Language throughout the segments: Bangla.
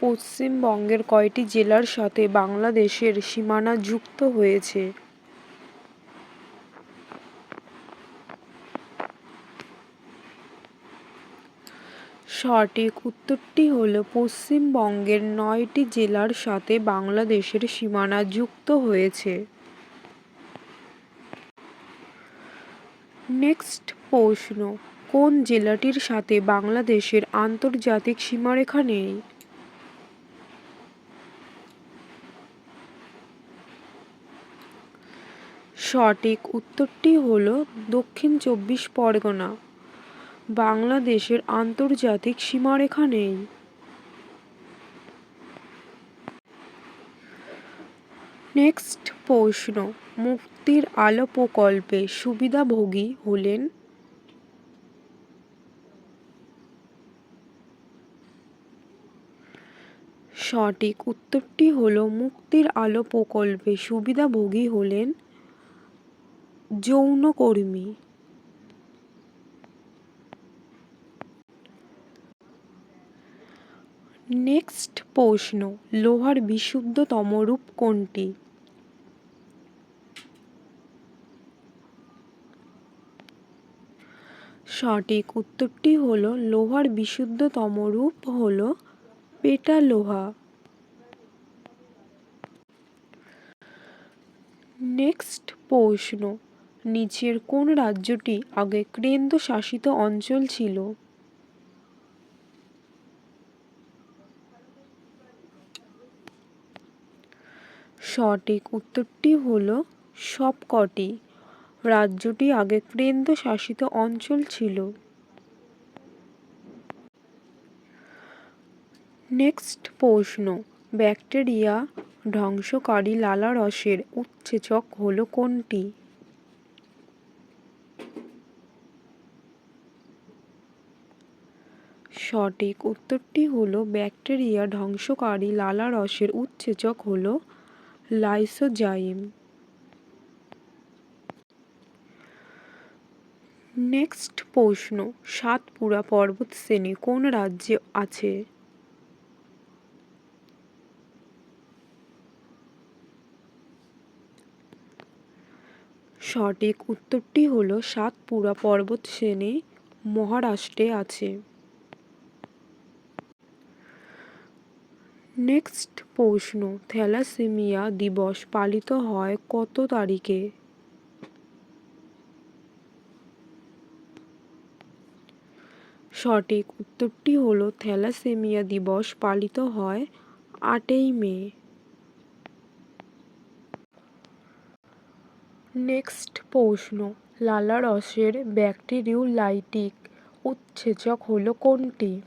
পশ্চিমবঙ্গের কয়টি জেলার সাথে বাংলাদেশের সীমানা যুক্ত হয়েছে? সঠিক উত্তরটি হল পশ্চিমবঙ্গের নয়টি জেলার সাথে বাংলাদেশের সীমানা যুক্ত হয়েছে। নেক্সট প্রশ্ন, কোন জেলাটির সাথে বাংলাদেশের আন্তর্জাতিক সীমারেখা নেই? সঠিক উত্তরটি হল দক্ষিণ চব্বিশ পরগনা। বাংলাদেশের আন্তর্জাতিক সীমারেখা নেই। নেক্সট প্রশ্ন, মুক্তির আলো প্রকল্পে সুবিধাভোগী হলেন সঠিক উত্তরটি হল মুক্তির আলো প্রকল্পে সুবিধাভোগী হলেন যৌনকর্মী নেক্সট প্রশ্ন, লোহার বিশুদ্ধতম রূপ কোনটি? সঠিক উত্তরটি হল, লোহার বিশুদ্ধতম রূপ হল পেটা লোহা। নেক্সট প্রশ্ন নিচের কোন রাজ্যটি আগে কেন্দ্র শাসিত অঞ্চল ছিল? সঠিক উত্তরটি হল সবকটি। রাজ্যটি আগে কেন্দ্র শাসিত অঞ্চল ছিল। নেক্সট প্রশ্ন। ব্যাকটেরিয়া ধ্বংসকারী লালারসের উৎসেচক হল কোনটি? সঠিক উত্তরটি হলো ব্যাকটেরিয়া ধ্বংসকারী লালারসের উৎসেচক হল লাইসোজাইম। নেক্সট প্রশ্ন, সাতপুরা পর্বত শ্রেণি কোন রাজ্যে আছে? সঠিক উত্তরটি হল সাতপুরা পর্বত শ্রেণি, মহারাষ্ট্রে আছে। নেক্সট প্রশ্ন, থ্যালাসেমিয়া দিবস পালিত হয় কত তারিখে? সঠিক উত্তরটি হলো, থ্যালাসেমিয়া দিবস পালিত হয় আটই মে। নেক্সট প্রশ্ন, লালারসের ব্যাকটেরিওলাইটিক উৎসেচক হলো কোনটি?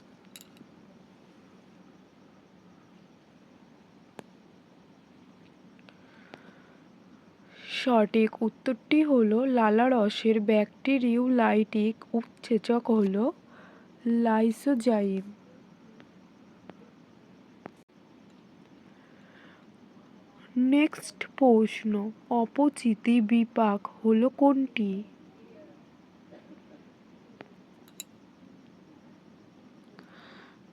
সঠিক উত্তরটি হলো লালারসের ব্যাকটেরিওলাইটিক উৎসেচক হলো লাইসোজাইম। নেক্সট প্রশ্ন, অপচিতি বিপাক হলো কোনটি?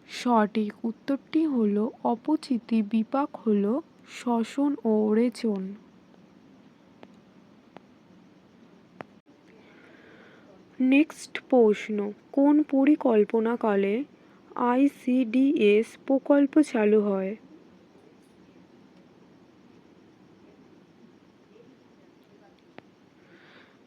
সঠিক উত্তরটি হলো, অপচিতি বিপাক হলো শ্বসন ও রেচন। নেক্সট প্রশ্ন, কোন পরিকল্পনাকালে আইসিডিএস প্রকল্প চালু হয়?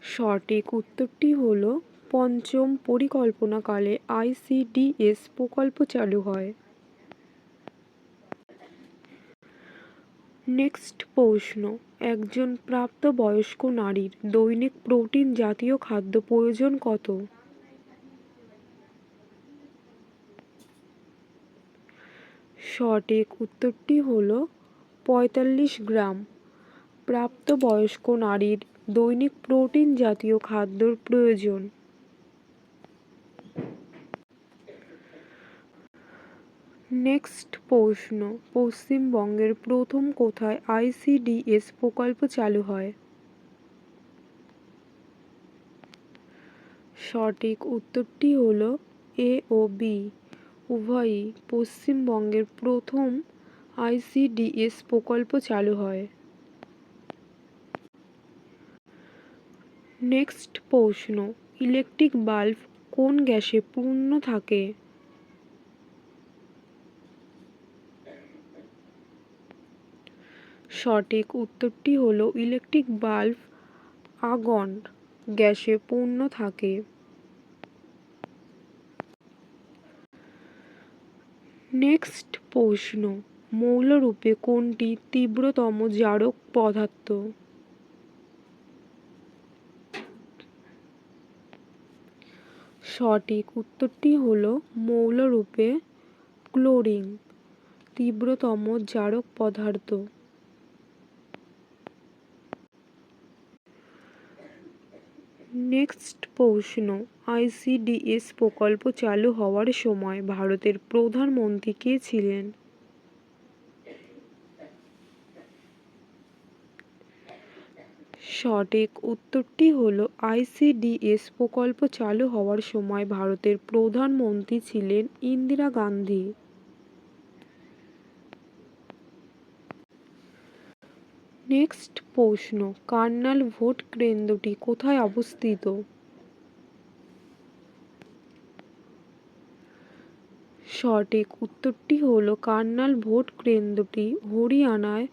সঠিক উত্তরটি হল, পঞ্চম পরিকল্পনাকালে আইসিডিএস প্রকল্প চালু হয়। নেক্সট প্রশ্ন। একজন প্রাপ্তবয়স্ক নারীর দৈনিক প্রোটিন জাতীয় খাদ্য প্রয়োজন কত? সঠিক উত্তরটি হল পঁয়তাল্লিশ গ্রাম। প্রাপ্তবয়স্ক নারীর দৈনিক প্রোটিন জাতীয় খাদ্যর প্রয়োজন। নেক্সট প্রশ্ন, পশ্চিমবঙ্গের প্রথম কোথায় আইসিডিএস প্রকল্প চালু হয়? সঠিক উত্তরটি হল এ ও বি। উভয়ই পশ্চিমবঙ্গের প্রথম আইসিডিএস প্রকল্প চালু হয়। নেক্সট প্রশ্ন, ইলেকট্রিক বাল্ব কোন গ্যাসে পূর্ণ থাকে? সঠিক উত্তরটি হল ইলেকট্রিক বাল্ব আগন, গ্যাসে পূর্ণ থাকে। নেক্সট প্রশ্ন, মৌলরূপে কোনটি তীব্রতম জারক পদার্থ? সঠিক উত্তরটি হল মৌলরূপে ক্লোরিন, তীব্রতম জারক পদার্থ। নেক্সট প্রশ্ন আইসিডিএস প্রকল্প চালু হওয়ার সময় ভারতের প্রধানমন্ত্রী কে ছিলেন? সঠিক উত্তরটি হল আইসিডিএস প্রকল্প চালু হওয়ার সময় ভারতের প্রধানমন্ত্রী ছিলেন ইন্দিরা গান্ধী। নেক্সট প্রশ্ন, কার্নাল ভোট কেন্দ্রটি কোথায় অবস্থিত? সঠিক উত্তরটি হল কার্নাল ভোট কেন্দ্রটি হরিয়ানায়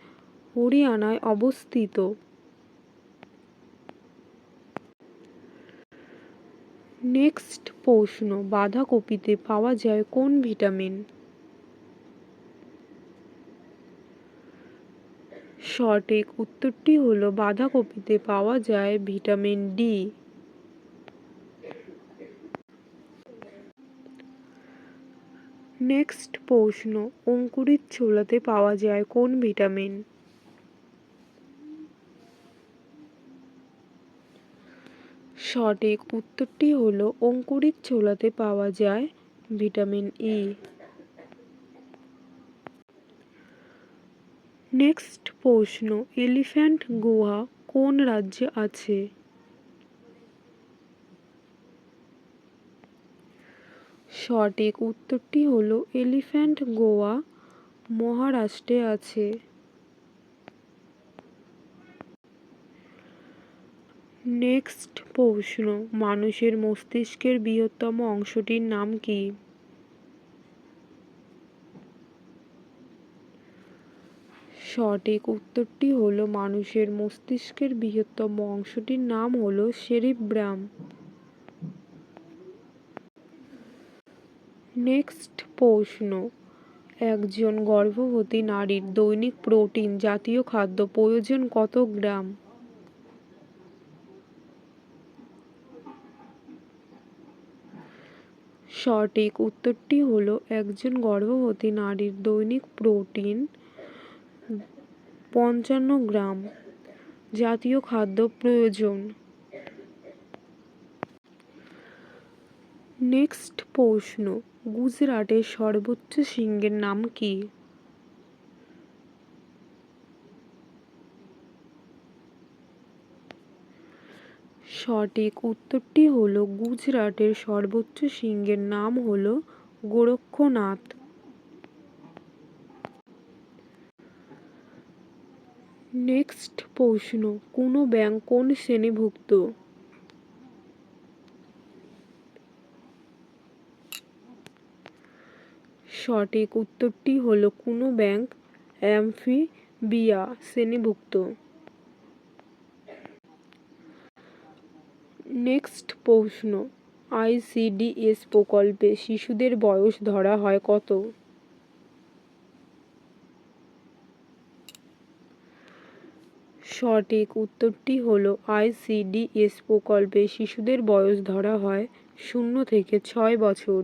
হরিয়ানায় অবস্থিত। নেক্সট প্রশ্ন, বাঁধাকপিতে পাওয়া যায় কোন ভিটামিন? সঠিক উত্তরটি হলো বাঁধাকপিতে পাওয়া যায় ভিটামিন ডি। নেক্সট প্রশ্ন, অঙ্কুরিত ছোলাতে পাওয়া যায় কোন ভিটামিন? সঠিক উত্তরটি হলো অঙ্কুরিত ছোলাতে পাওয়া যায় ভিটামিন ই। নেক্সট প্রশ্ন, এলিফ্যান্ট গুহা কোন রাজ্যে আছে? সঠিক উত্তরটি হলো এলিফ্যান্ট গোয়া মহারাষ্ট্রে আছে। নেক্সট প্রশ্ন, মানুষের মস্তিষ্কের বৃহত্তম অংশটির নাম কি? সঠিক উত্তরটি হলো মানুষের মস্তিষ্কের বৃহত্তম অংশটির নাম হলো সেরিব্রাম নেক্সট প্রশ্ন। একজন গর্ভবতী নারীর দৈনিক প্রোটিন জাতীয় খাদ্য প্রয়োজন কত গ্রাম? সঠিক উত্তরটি হলো একজন গর্ভবতী নারীর দৈনিক প্রোটিন পঞ্চান্ন গ্রাম জাতীয় খাদ্য প্রয়োজন। নেক্সট প্রশ্ন, গুজরাটের সর্বোচ্চ সিংহের নাম কি? সঠিক উত্তরটি হলো, গুজরাটের সর্বোচ্চ সিংহের নাম হলো গোরক্ষনাথ। নেক্সট প্রশ্ন, কোনো ব্যাংক কোন শ্রেণীভুক্ত? সঠিক উত্তরটি হলো কোনো ব্যাংক, অ্যামফিবিয়া শ্রেণীভুক্ত। নেক্সট প্রশ্ন, আইসিডিএস প্রকল্পে শিশুদের বয়স ধরা হয় কত? সঠিক উত্তরটি হলো আইসিডিএস প্রকল্পে শিশুদের বয়স ধরা হয় শূন্য থেকে ছয় বছর।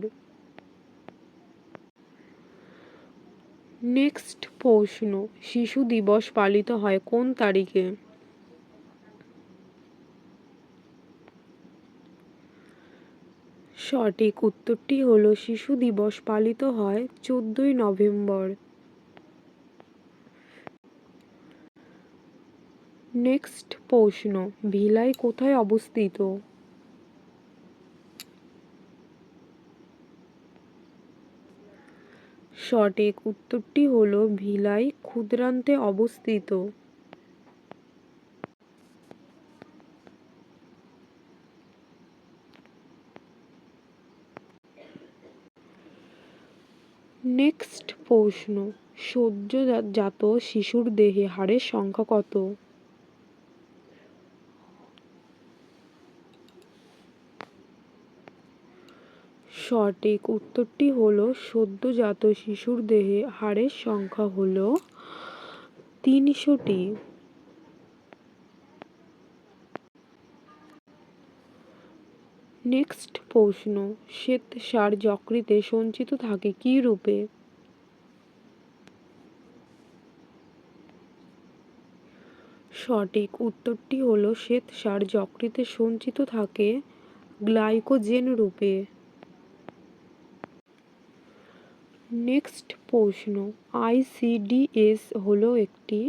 নেক্সট প্রশ্ন, শিশু দিবস পালিত হয় কোন তারিখে? সঠিক উত্তরটি হলো শিশু দিবস পালিত হয় চোদ্দই নভেম্বর। নেক্সট প্রশ্ন, ভিলাই কোথায় অবস্থিত? সঠিক উত্তরটি হলো ভিলাই ক্ষুদ্রান্তে অবস্থিত। নেক্সট প্রশ্ন, সদ্যজাত শিশুর দেহে হাড়ের সংখ্যা কত? সঠিক উত্তরটি হলো সদ্যজাত শিশুর দেহে হাড়ের সংখ্যা হলো তিনশোটি। নেক্সট প্রশ্ন শ্বেত সার যকৃতে সঞ্চিত থাকে কী রূপে? সঠিক উত্তরটি হলো শ্বেত সার যকৃতে সঞ্চিত থাকে গ্লাইকোজেন রূপে। নেক্সট প্রশ্ন আইসিডিএস হলো একটি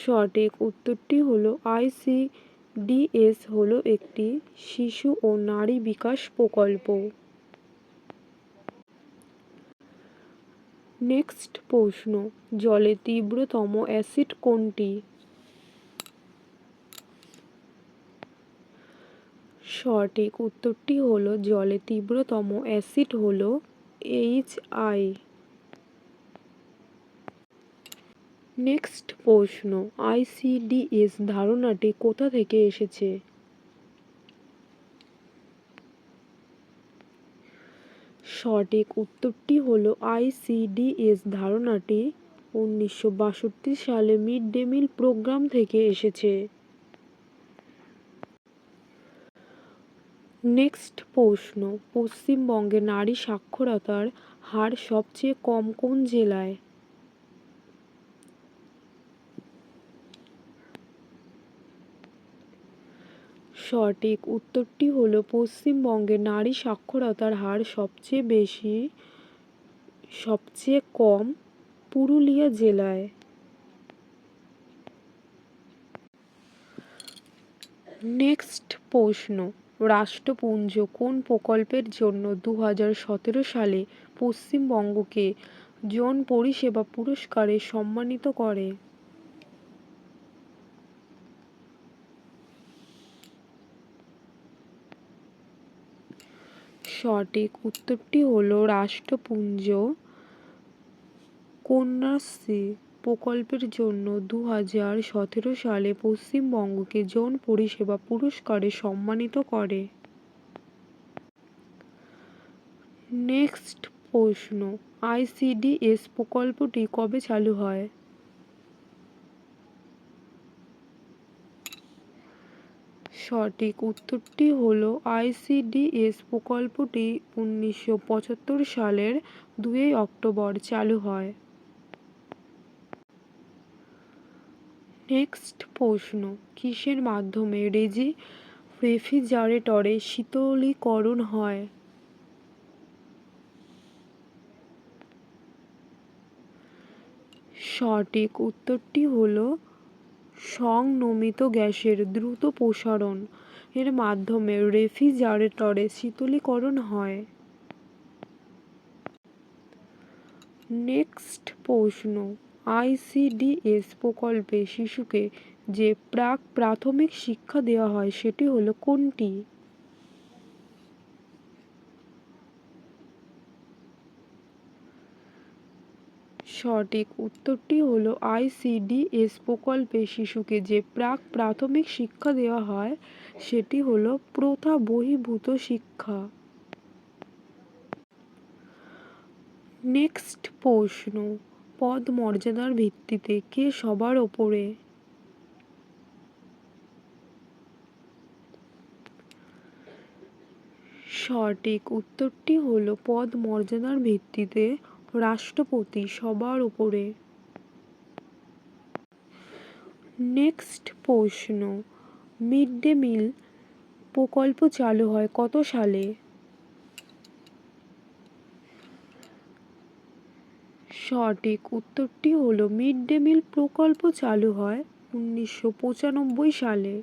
সঠিক উত্তরটি হলো আইসিডিএস হলো একটি শিশু ও নারী বিকাশ প্রকল্প। নেক্সট প্রশ্ন, জলে তীব্রতম অ্যাসিড কোনটি? সঠিক উত্তরটি হলো জলে তীব্রতম অ্যাসিড হলো এইচ আই নেক্সট প্রশ্ন আইসিডিএস ধারণাটি কোথা থেকে এসেছে? সঠিক উত্তরটি হলো আইসিডিএস ধারণাটি উনিশশো বাষট্টি সালে মিড ডে মিল প্রোগ্রাম থেকে এসেছে। নেক্সট প্রশ্ন, পশ্চিমবঙ্গে নারী সাক্ষরতার হার সবচেয়ে কম কোন জেলায়? সঠিক উত্তরটি হলো পশ্চিমবঙ্গে নারী সাক্ষরতার হার সবচেয়ে বেশি, সবচেয়ে কম পুরুলিয়া জেলায়। নেক্সট প্রশ্ন রাষ্ট্রপুঞ্জ কোন প্রকল্পের জন্য দু হাজার সতেরো সালে পশ্চিমবঙ্গকে জন পরিষেবা পুরস্কারে সম্মানিত করে? সঠিক উত্তরটি হলো রাষ্ট্রপুঞ্জ, কন্যাশ্রী। প্রকল্পের জন্য দু হাজার সতেরো সালে পশ্চিমবঙ্গকে জন পরিষেবা পুরস্কারে সম্মানিত করে। নেক্সট প্রশ্ন আইসিডিএস প্রকল্পটি কবে চালু হয়? সঠিক উত্তরটি হলো আইসিডিএস প্রকল্পটি উনিশশো পঁচাত্তর সালের দুই অক্টোবর চালু হয়। নেক্সট প্রশ্ন, কিসের মাধ্যমে রেজি রেফ্রিজারেটরে শীতলীকরণ হয়? সঠিক উত্তরটি হলো সংনমিত গ্যাসের দ্রুত প্রসারণ এর মাধ্যমে রেফ্রিজারেটরে শীতলীকরণ হয়। নেক্সট প্রশ্ন আইসিডিএস প্রকল্পে শিশুকে যে প্রাক প্রাথমিক শিক্ষা দেওয়া হয়, সেটি হলো কোনটি? সঠিক উত্তরটি হলো আইসিডিএস প্রকল্পে শিশুকে যে প্রাক প্রাথমিক শিক্ষা দেওয়া হয়, সেটি হলো প্রথা বহির্ভূত শিক্ষা। নেক্সট প্রশ্ন পদ মর্যাদার ভিত্তিতে কে সবার ওপরে? সঠিক উত্তরটি হলো পদ মর্যাদার ভিত্তিতে রাষ্ট্রপতি সবার উপরে নেক্সট প্রশ্ন, মিড ডে মিল প্রকল্প চালু হয় কত সালে? সঠিক উত্তরটি হলো মিড ডে মিল প্রকল্প চালু হয় উনিশশো পঁচানব্বই সালে।